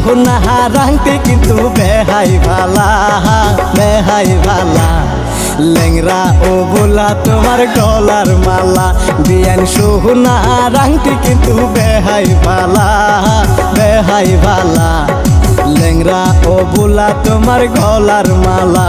বিয়ান রাঙতে কিন্তু বেহাই ভালা বেহাই ভালা লেংরা ও বোলা তোমার গলার মালা বিয়ান সোহনা রাংতে কিন্তু বেহাই ভালা বেহাই ভালা লেংরা ও বোলা তোমার গলার মালা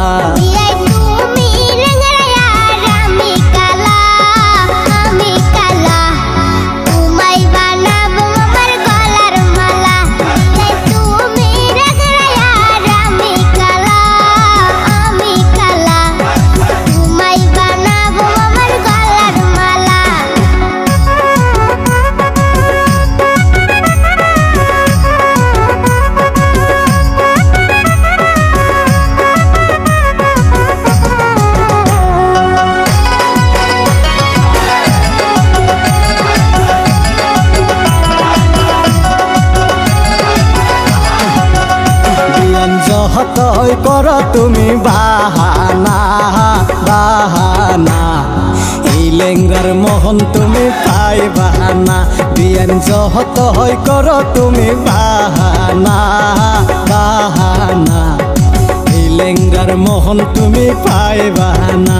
যহতই কর তুমি বাহানা বাহানা। এই লেঙ্গার মোহন তুমি পাই বাহানা। বিয়ান যহতই কর তুমি বাহানা বাহানা। এই লেঙ্গার মোহন তুমি পাই বাহানা।